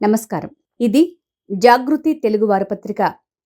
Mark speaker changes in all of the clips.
Speaker 1: నమస్కారం. ఇది జాగృతి తెలుగు వారపత్రిక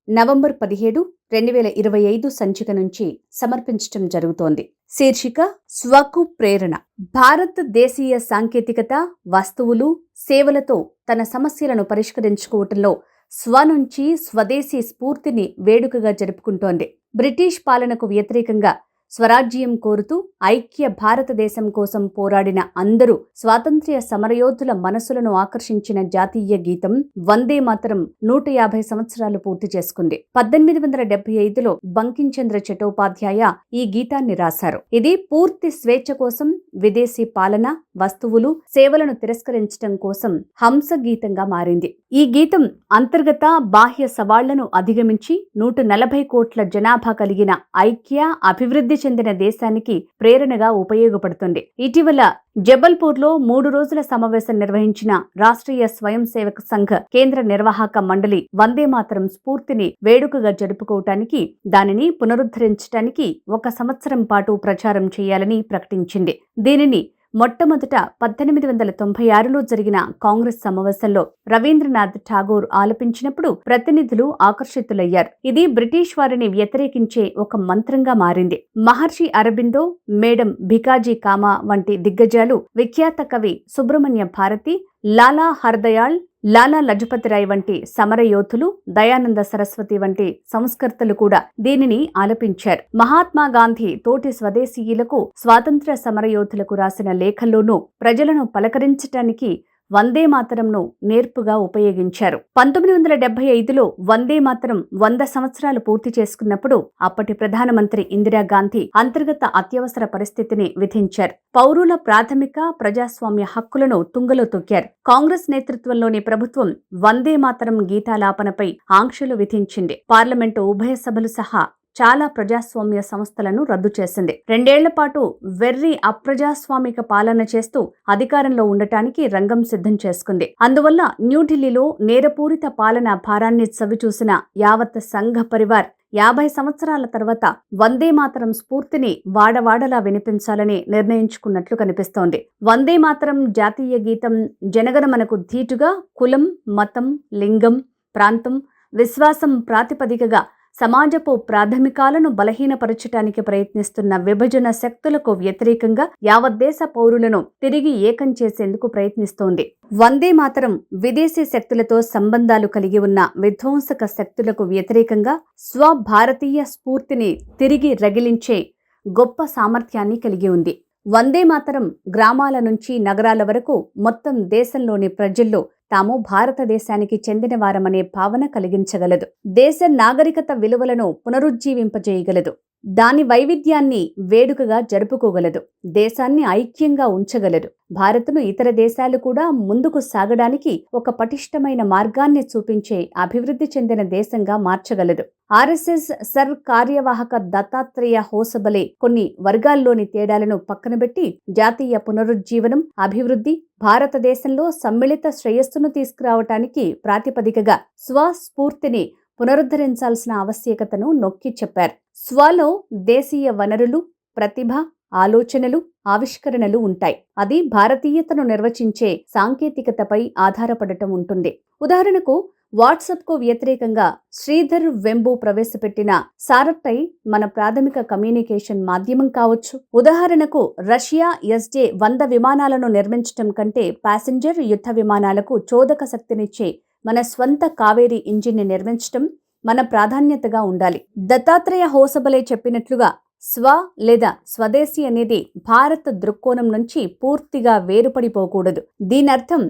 Speaker 1: నవంబర్ పదిహేడు రెండు వేల ఇరవై ఐదు సంచిక నుంచి సమర్పించటం జరుగుతోంది. శీర్షిక స్వకు ప్రేరణ. భారత్ దేశీయ సాంకేతికత వస్తువులు సేవలతో తన సమస్యలను పరిష్కరించుకోవటంలో స్వ నుంచి స్వదేశీ స్ఫూర్తిని వేడుకగా జరుపుకుంటోంది. బ్రిటిష్ పాలనకు వ్యతిరేకంగా స్వరాజ్యం కోరుతూ ఐక్య భారతదేశం కోసం పోరాడిన అందరూ స్వాతంత్ర్య సమరయోధుల మనసులను ఆకర్షించిన జాతీయ గీతం వందే మాతరం నూట యాభై సంవత్సరాలు పూర్తి చేసుకుంది. పద్దెనిమిది వందల డెబ్బై ఐదులో బంకించంద్ర చటోపాధ్యాయ ఈ గీతాన్ని రాశారు. ఇది పూర్తి స్వేచ్ఛ కోసం విదేశీ పాలన వస్తువులు సేవలను తిరస్కరించడం కోసం హంస గీతంగా మారింది. ఈ గీతం అంతర్గత బాహ్య సవాళ్ళను అధిగమించి నూట నలభై కోట్ల జనాభా కలిగిన ఐక్య అభివృద్ధి చెందిన దేశానికి ప్రేరణగా ఉపయోగపడుతుంది. ఇటీవల జబల్పూర్లో మూడు రోజుల సమావేశం నిర్వహించిన రాష్ట్రీయ స్వయం సేవక సంఘ కేంద్ర నిర్వాహక మండలి వందే మాతరం స్ఫూర్తిని వేడుకగా జరుపుకోవటానికి దానిని పునరుద్ధరించడానికి ఒక సంవత్సరం పాటు ప్రచారం చేయాలని ప్రకటించింది. దీనిని మొట్టమొదట పద్దెనిమిది వందల తొంభై ఆరులో జరిగిన కాంగ్రెస్ సమావేశంలో రవీంద్రనాథ్ ఠాగూర్ ఆలపించినప్పుడు ప్రతినిధులు ఆకర్షితులయ్యారు. ఇది బ్రిటిష్ వారిని వ్యతిరేకించే ఒక మంత్రంగా మారింది. మహర్షి అరబిందో మేడం భికాజీ కామా వంటి దిగ్గజాలు విఖ్యాత కవి సుబ్రహ్మణ్య భారతి లాలా హర్దయాళ్ లాలా లజపతిరాయ్ వంటి సమరయోధులు దయానంద సరస్వతి వంటి సంస్కర్తలు కూడా దీనిని ఆలపించారు. మహాత్మా గాంధీ తోటి స్వదేశీయులకు స్వాతంత్ర్య సమరయోధులకు రాసిన లేఖల్లోనూ ప్రజలను పలకరించటానికి వందే మాతరంను నేర్పుగా ఉపయోగించారు. పంతొమ్మిది వందల డెబ్బై ఐదులో వందే మాతరం వంద సంవత్సరాలు పూర్తి చేసుకున్నప్పుడు అప్పటి ప్రధానమంత్రి ఇందిరాగాంధీ అంతర్గత అత్యవసర పరిస్థితిని విధించారు. పౌరుల ప్రాథమిక ప్రజాస్వామ్య హక్కులను తుంగలో తొక్కారు. కాంగ్రెస్ నేతృత్వంలోని ప్రభుత్వం వందే మాతరం గీతాలాపనపై ఆంక్షలు విధించింది. పార్లమెంటు ఉభయ సభలు సహా చాలా ప్రజాస్వామ్య సంస్థలను రద్దు చేసింది. రెండేళ్ళ పాటు వెర్రి అప్రజాస్వామిక పాలన చేస్తూ అధికారంలో ఉండటానికి రంగం సిద్ధం చేసుకుంది. అందువల్ల న్యూఢిల్లీలో నేరపూరిత పాలన భారాన్ని చవిచూసిన యావత్ సంఘ పరివార్ యాభై సంవత్సరాల తర్వాత వందే మాతరం స్ఫూర్తిని వాడవాడలా వినిపించాలని నిర్ణయించుకున్నట్లు కనిపిస్తోంది. వందే మాతరం జాతీయ గీతం జనగణమనకు ధీటుగా కులం మతం లింగం ప్రాంతం విశ్వాసం ప్రాతిపదికగా సమాజపు ప్రాథమికాలను బలహీనపరచటానికి ప్రయత్నిస్తున్న విభజన శక్తులకు వ్యతిరేకంగా యావత్ దేశ పౌరులను తిరిగి ఏకం చేసేందుకు ప్రయత్నిస్తోంది. వందే మాతరం విదేశీ శక్తులతో సంబంధాలు కలిగి ఉన్న విధ్వంసక శక్తులకు వ్యతిరేకంగా స్వభారతీయ స్ఫూర్తిని తిరిగి రగిలించే గొప్ప సామర్థ్యాన్ని కలిగి ఉంది. వందే మాతరం గ్రామాల నుంచి నగరాల వరకు మొత్తం దేశంలోని ప్రజల్లో తాము భారతదేశానికి చెందినవారమనే భావన కలిగించగలదు. దేశ నాగరికత విలువలను పునరుజ్జీవింపజేయగలదు. దాని వైవిధ్యాన్ని వేడుకగా జరుపుకోగలదు. దేశాన్ని ఐక్యంగా ఉంచగలదు. భారత్ను ఇతర దేశాలు కూడా ముందుకు సాగడానికి ఒక పటిష్టమైన మార్గాన్ని చూపించే అభివృద్ధి చెందిన దేశంగా మార్చగలదు. ఆర్ఎస్ఎస్ సర్ కార్యవాహక దత్తాత్రేయ హోసబలే కొన్ని వర్గాల్లోని తేడాలను పక్కనబెట్టి జాతీయ పునరుజ్జీవనం అభివృద్ధి భారతదేశంలో సమ్మిళిత శ్రేయస్సును తీసుకురావటానికి ప్రాతిపదికగా స్వస్ఫూర్తిని పునరుద్ధరించాల్సిన ఆవశ్యకతను నొక్కి చెప్పారు. స్వలో దేశీయ వనరులు ప్రతిభ ఆలోచనలు ఆవిష్కరణలు ఉంటాయి. అది భారతీయతను నిర్వచించే సాంకేతికతపై ఆధారపడటం ఉంటుంది. ఉదాహరణకు వాట్సాప్కు వ్యతిరేకంగా శ్రీధర్ వెంబు ప్రవేశపెట్టిన సారట్టై మన ప్రాథమిక కమ్యూనికేషన్ మాధ్యమం కావచ్చు. ఉదాహరణకు రష్యా ఎస్జే వంద విమానాలను నిర్మించటం కంటే ప్యాసింజర్ యుద్ధ విమానాలకు చోదక శక్తినిచ్చే మన స్వంత కావేరీ ఇంజిన్ని నిర్మించటం మన ప్రాధాన్యతగా ఉండాలి. దత్తాత్రేయ హోసబలే చెప్పినట్లుగా స్వ లేదా స్వదేశీ అనేది భారత దృక్కోణం నుంచి పూర్తిగా వేరుపడిపోకూడదు. దీనర్థం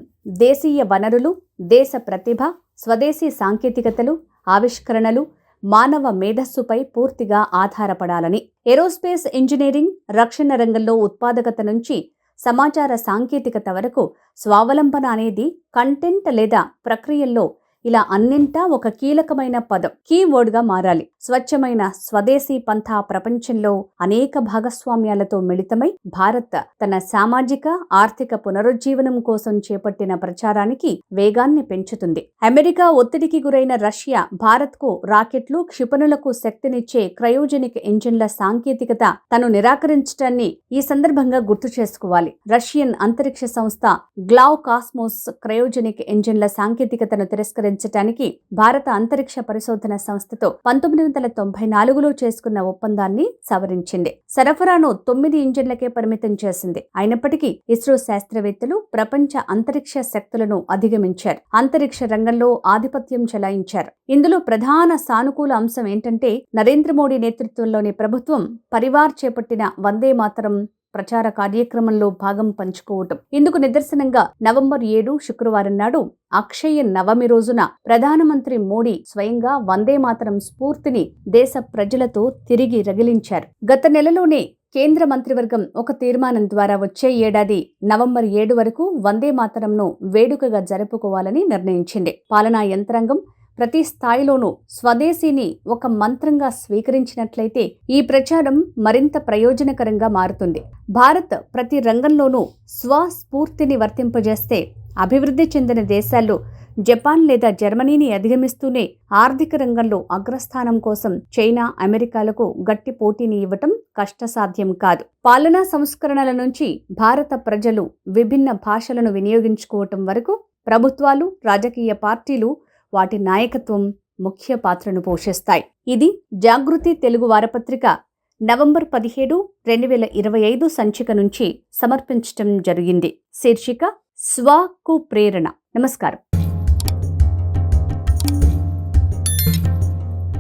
Speaker 1: దేశీయ వనరులు దేశ ప్రతిభ స్వదేశీ సాంకేతికతలు ఆవిష్కరణలు మానవ మేధస్సుపై పూర్తిగా ఆధారపడాలని. ఏరోస్పేస్ ఇంజనీరింగ్ రక్షణ రంగంలో ఉత్పాదకత నుంచి సమాచార సాంకేతికత వరకు స్వావలంబన అనేది కంటెంట్ లేదా ప్రక్రియల్లో ఇలా అన్నింటా ఒక కీలకమైన పదం కీవర్డ్గా మారాలి. స్వచ్ఛమైన స్వదేశీ పంథా ప్రపంచంలో అనేక భాగస్వామ్యాలతో మిళితమై భారత్ తన సామాజిక ఆర్థిక పునరుజ్జీవనం కోసం చేపట్టిన ప్రచారానికి వేగాన్ని పెంచుతుంది. అమెరికా ఒత్తిడికి గురైన రష్యా భారత్కు రాకెట్లు క్షిపణులకు శక్తినిచ్చే క్రయోజెనిక్ ఇంజిన్ల సాంకేతికత తను నిరాకరించడాన్ని ఈ సందర్భంగా గుర్తు చేసుకోవాలి. రష్యన్ అంతరిక్ష సంస్థ గ్లావ్ కాస్మోస్ క్రయోజెనిక్ ఇంజిన్ల సాంకేతికతను పెంచడానికి భారత అంతరిక్ష పరిశోధన సంస్థతో పంతొమ్మిది వందల తొంభై నాలుగులో చేసుకున్న ఒప్పందాన్ని సవరించింది. సరఫరాను తొమ్మిది ఇంజిన్లకే పరిమితం చేసింది. అయినప్పటికీ ఇస్రో శాస్త్రవేత్తలు ప్రపంచ అంతరిక్ష శక్తులను అధిగమించారు. అంతరిక్ష రంగంలో ఆధిపత్యం చెలాయించారు. ఇందులో ప్రధాన సానుకూల అంశం ఏంటంటే నరేంద్ర మోడీ నేతృత్వంలోని ప్రభుత్వం పరివార్ చేపట్టిన వందే మాతరం ప్రచార కార్యక్రమంలో భాగం పంచుకోవటం. ఇందుకు నిదర్శనంగా నవంబర్ ఏడు శుక్రవారం నాడు అక్షయ నవమి రోజున ప్రధానమంత్రి మోడీ స్వయంగా వందే మాతరం స్ఫూర్తిని దేశ ప్రజలతో తిరిగి రగిలించారు. గత నెలలోనే కేంద్ర మంత్రివర్గం ఒక తీర్మానం ద్వారా వచ్చే ఏడాది నవంబర్ ఏడు వరకు వందే మాతరంను వేడుకగా జరుపుకోవాలని నిర్ణయించింది. పాలనా యంత్రాంగం ప్రతి స్థాయిలోనూ స్వదేశీని ఒక మంత్రంగా స్వీకరించినట్లయితే ఈ ప్రచారం మరింత ప్రయోజనకరంగా మారుతుంది. భారత్ ప్రతి రంగంలోనూ స్వస్ఫూర్తిని వర్తింపజేస్తే అభివృద్ధి చెందిన దేశాల్లో జపాన్ లేదా జర్మనీని అధిగమిస్తూనే ఆర్థిక రంగంలో అగ్రస్థానం కోసం చైనా అమెరికాలకు గట్టి పోటీని ఇవ్వటం కష్టసాధ్యం కాదు. పాలనా సంస్కరణల నుంచి భారత ప్రజలు విభిన్న భాషలను వినియోగించుకోవటం వరకు ప్రభుత్వాలు రాజకీయ పార్టీలు వాటి నాయకత్వం ముఖ్య పాత్రను పోషిస్తాయి. ఇది జాగృతి తెలుగు వారపత్రిక నవంబర్ పదిహేడు రెండు వేల ఇరవై ఐదు సంచిక నుంచి సమర్పించటం జరిగింది. శీర్షిక స్వాకు ప్రేరణ. నమస్కారం.